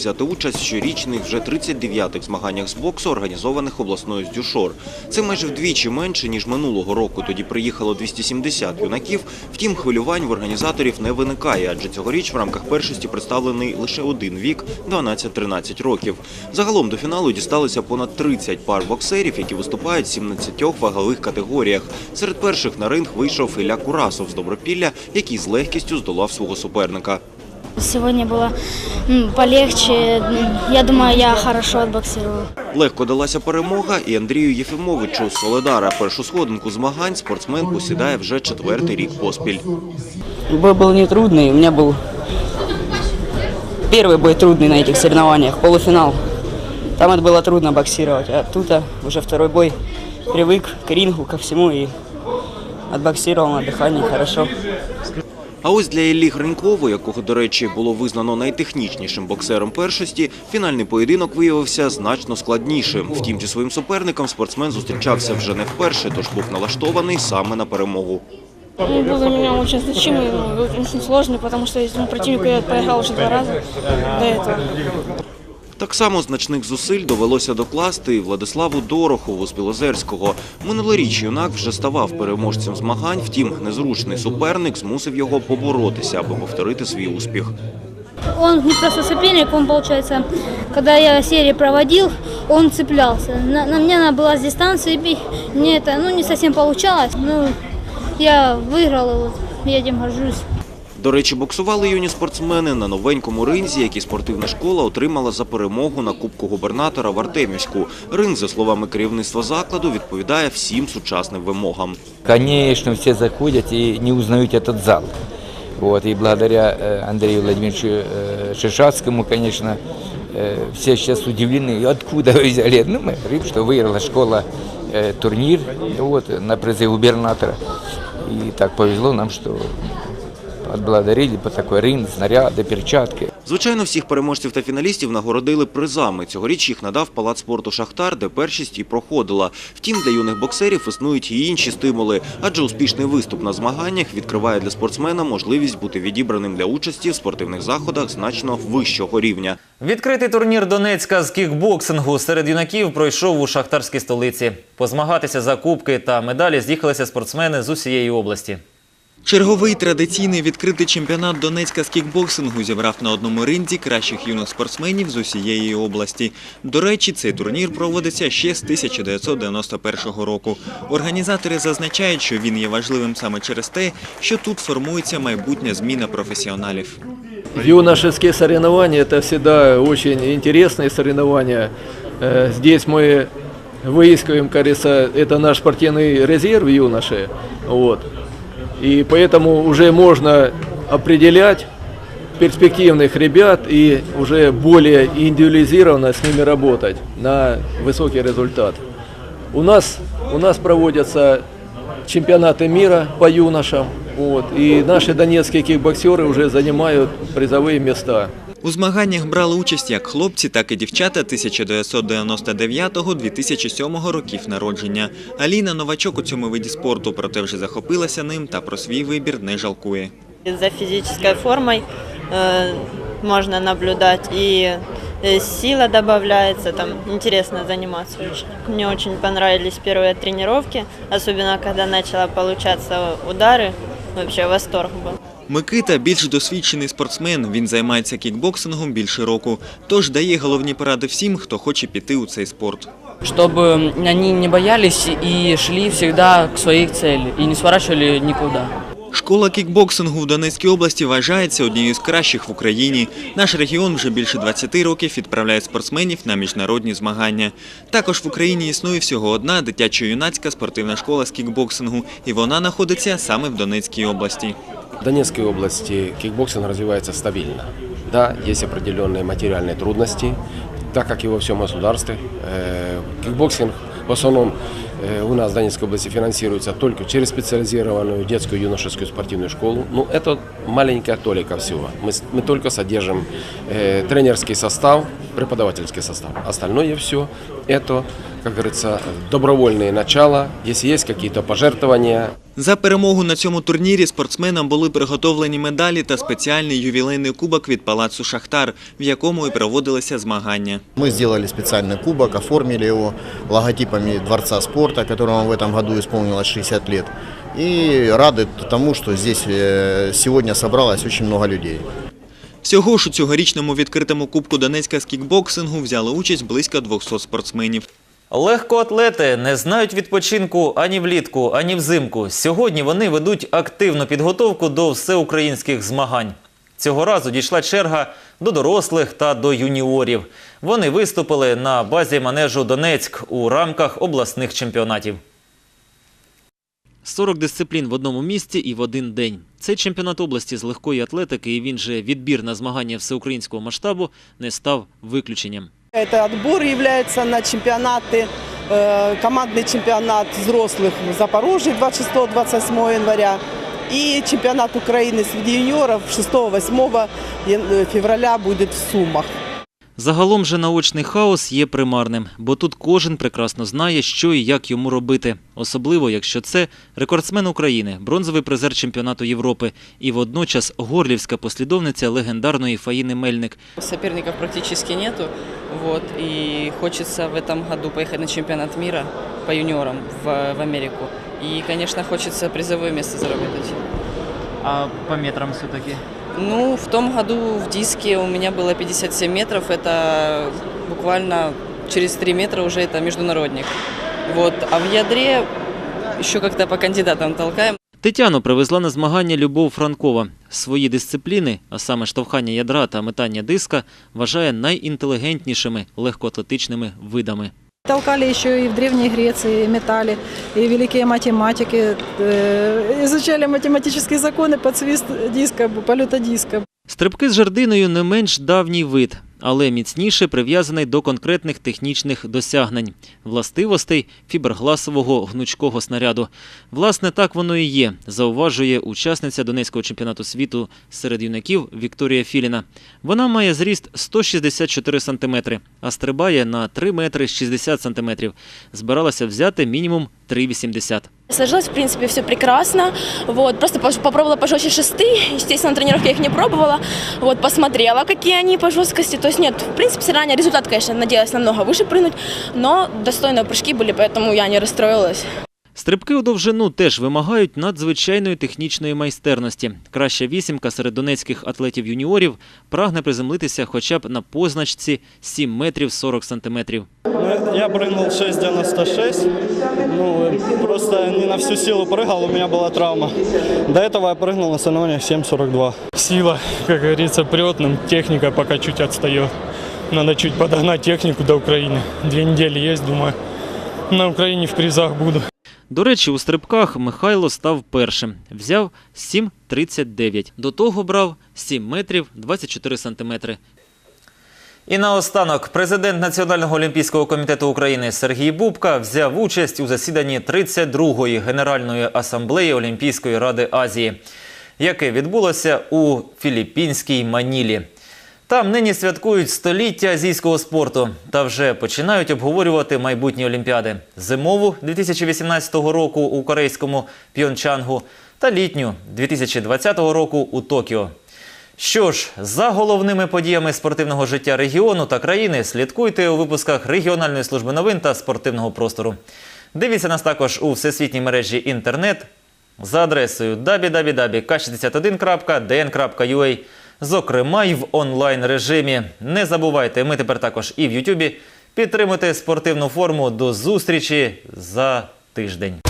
взяти участь в щорічних вже 39-х змаганнях з боксу, організованих обласною з Дюшор. Це майже вдвічі менше, ніж минулого року. Тоді приїхало 270 юнаків. Втім, хвилювань в організаторів не виникає, адже цьогоріч в рамках першості представлений лише один вік – 12-13 років. Загалом до фіналу дісталося понад 30 пар боксерів, які виступають в 17 вагових категоріях. Серед перших на ринг вийшов Ілля Курасов з Добропілля, який з легкістю здолав свого суперника. Сегодня было м, полегче. М, Я думаю, я хорошо отбоксирую. Легко далася перемога і Андрію Єфімовичу з Соледара. Першу сходинку змагань спортсмен посідає вже четвертий рік поспіль. Бой был нетрудный. У меня был первый бой трудный на этих соревнованиях, полуфинал. Там это было трудно боксировать, а тут а, уже второй бой привык к рингу, ко всему и отбоксировал на дыхании хорошо. А ось для Іллі Гринькову, якого, до речі, було визнано найтехнічнішим боксером першості, фінальний поєдинок виявився значно складнішим. Втім, зі своїм суперником спортсмен зустрічався вже не вперше, тож був налаштований саме на перемогу. Он был для меня очень значимый, ну, очень сложный, потому что этому противнику я проиграл уже два раза до этого. Так само значних зусиль довелося докласти і Владиславу Дорохову з Білозерського. Минулоріч юнак вже ставав переможцем змагань, втім, незручний суперник змусив його поборотися, аби повторити свій успіх. Он не просто соперник, он, получается, когда я серии проводил, он цеплялся. На, на мне надо было с дистанции бить. Мне это ну, не совсем получалось. Ну, я выиграл, и вот я этим горжусь. До речі, боксували юні спортсмени на новенькому ринзі, який спортивна школа отримала за перемогу на Кубку губернатора в Артемівську. Ринг, за словами керівництва закладу, відповідає всім сучасним вимогам. Конечно, все заходят и не узнают этот зал. Вот, и благодаря э, Андрею Владимировичу э, Шишацкому, конечно, э, все сейчас удивлены, откуда вы взяли. Ну, мы говорим, что выиграла школа э, турнир вот, на призы губернатора. И так повезло нам, что отблагодарили по такой рынок, снаряды, перчатки. Звичайно, всіх переможців та фіналістів нагородили призами. Цьогоріч їх надав палац спорту Шахтар, де першість і проходила. Втім, для юних боксерів існують і інші стимули, адже успішний виступ на змаганнях відкриває для спортсмена можливість бути відібраним для участі в спортивних заходах значно вищого рівня. Відкритий турнір Донецька з кікбоксингу серед юнаків пройшов у шахтарській столиці. Позмагатися за кубки та медалі з'їхалися спортсмени з усієї області. Черговий традиційний відкритий чемпіонат Донецька з кікбоксингу зібрав на одному ринзі кращих юних спортсменів з усієї області. До речі, цей турнір проводиться ще з 1991 року. Організатори зазначають, що він є важливим саме через те, що тут формується майбутня зміна професіоналів. Юношеские соревнования – это всегда очень интересные соревнования. Э, Здесь мы выискиваем, кажется, это наш спортивный резерв юноши. Вот. И поэтому уже можно определять перспективных ребят и уже более индивидуализированно с ними работать на высокий результат. У нас, у нас проводятся чемпионаты мира по юношам, вот, и наши донецкие кикбоксеры уже занимают призовые места. У змаганнях брали участь як хлопці, так і дівчата 1999-2007 років народження. Аліна новачок у цьому виді спорту, проте вже захопилася ним та про свій вибір не жалкує. За физической формой э, можно наблюдать и э, сила добавляется, там интересно заниматься очень. Мне очень понравились первые тренировки, особенно когда начала получаться удары, вообще восторг был. Микита більш досвідчений спортсмен. Він займається кікбоксингом більше року, тож дає головні поради всім, хто хоче піти у цей спорт. Чтобы они не боялись и шли всегда к своей цели и не сворачивали никуда. Школа кікбоксингу в Донецькій області вважається однією з кращих в Україні. Наш регіон вже більше 20 років відправляє спортсменів на міжнародні змагання. Також в Україні існує всього одна дитячо-юнацька спортивна школа з кікбоксингу, і вона знаходиться саме в Донецькій області. В Донецкой области кикбоксинг развивается стабильно. Да, есть определенные материальные трудности, так как и во всем государстве. Э, Кикбоксинг в основном э, у нас в Донецкой области финансируется только через специализированную детскую юношескую спортивную школу. Ну, это маленькая толика всего. Мы, с- мы только содержим э, тренерский состав, преподавательский состав. Остальное все это, как говорится, добровольные начала. Если есть какие-то пожертвования, За перемогу на цьому турнірі спортсменам були приготовлені медалі та спеціальний ювілейний кубок від палацу Шахтар, в якому і проводилися змагання. Мы сделали специальный кубок, оформили его логотипами Дворца спорта, которому в этом году исполнилось 60 лет. И рады тому, что здесь э, сегодня собралось очень много людей. Всього ж у цьогорічному відкритому кубку Донецька з кікбоксингу взяли участь близько 200 спортсменів. Легкоатлети не знають відпочинку ані влітку, ані взимку. Сьогодні вони ведуть активну підготовку до всеукраїнських змагань. Цього разу дійшла черга до дорослих та до юніорів. Вони виступили на базі манежу Донецьк у рамках обласних чемпіонатів. 40 дисциплін в одному місці і в один день. Цей чемпіонат області з легкої атлетики і він же відбір на змагання всеукраїнського масштабу не став виключенням. Это отбор является на чемпионаты, э, командный чемпионат взрослых в Запорожье 26-28 января и чемпионат Украины среди юниоров 6-8 ян- февраля будет в Сумах. Загалом же наочний хаос є примарним, бо тут кожен прекрасно знає, що і як йому робити, особливо якщо це рекордсмен України, бронзовий призер чемпіонату Європи і водночас горлівська послідовниця легендарної Фаїни Мельник. Соперников практически нету. Вот, и хочется в этом году поехать на чемпионат мира по юниорам в, в Америку. И, конечно, хочется призовое место заработать. А по метрам все-таки? Ну, в том году в диске у меня было 57 метров. Это буквально через 3 метра уже это международник. Вот. А в ядре еще как-то по кандидатам толкаем. Тетяну привезла на змагання Любов Франкова. Свої дисципліни, а саме штовхання ядра та метання диска, вважає найінтелігентнішими легкоатлетичними видами. Толкали еще и в Древней Греции, метали, и великие математики э, изучали математические законы под свист диска, полета диска. Стрибки з жердиною не менш давній вид, але міцніше прив'язаний до конкретних технічних досягнень, властивостей фібергласового гнучкого снаряду. Власне, так воно і є, зауважує учасниця Донецького чемпіонату світу серед юнаків Вікторія Філіна. Вона має зріст 164 сантиметри, а стрибає на 3 метри 60 сантиметрів. Збиралася взяти мінімум 3,80. Сложилось, в принципе, все прекрасно. Вот, просто попробовала пожестче шесты. Естественно, на тренировке я их не пробовала. Вот, посмотрела, какие они по жесткости. То есть нет, в принципе, заранее результат, конечно, надеялась намного выше прыгнуть, но достойные прыжки были, поэтому я не расстроилась. Стрибки у довжину теж вимагають надзвичайної технічної майстерності. Краща вісімка серед донецьких атлетів-юніорів прагне приземлитися хоча б на позначці 7 метрів 40 сантиметрів. Ну, Я прыгнул 6,96. Ну, просто не на всю силу прыгал, у меня была травма. До этого я прыгнул на соревнованиях 7,42. Сила, как говорится, прет нам, техника пока чуть отстает. Надо чуть подогнать технику до Украины. Две недели есть, думаю, на Украине в призах буду. До речі, у стрибках Михайло став першим. Взяв 7,39. До того брав 7 метрів 24 сантиметри. І наостанок президент Національного олімпійського комітету України Сергій Бубка взяв участь у засіданні 32-ї Генеральної асамблеї Олімпійської ради Азії, яке відбулося у філіппінській Манілі. Там нині святкують століття азійського спорту та вже починають обговорювати майбутні олімпіади зимову 2018 року у корейському Пьончангу та літню 2020 року у Токіо. Що ж, за головними подіями спортивного життя регіону та країни слідкуйте у випусках регіональної служби новин та спортивного простору. Дивіться нас також у всесвітній мережі інтернет за адресою www.k61.dn.ua, зокрема й в онлайн режимі. Не забувайте, ми тепер також і в Ютубі. Підтримуйте спортивну форму. До зустрічі за тиждень.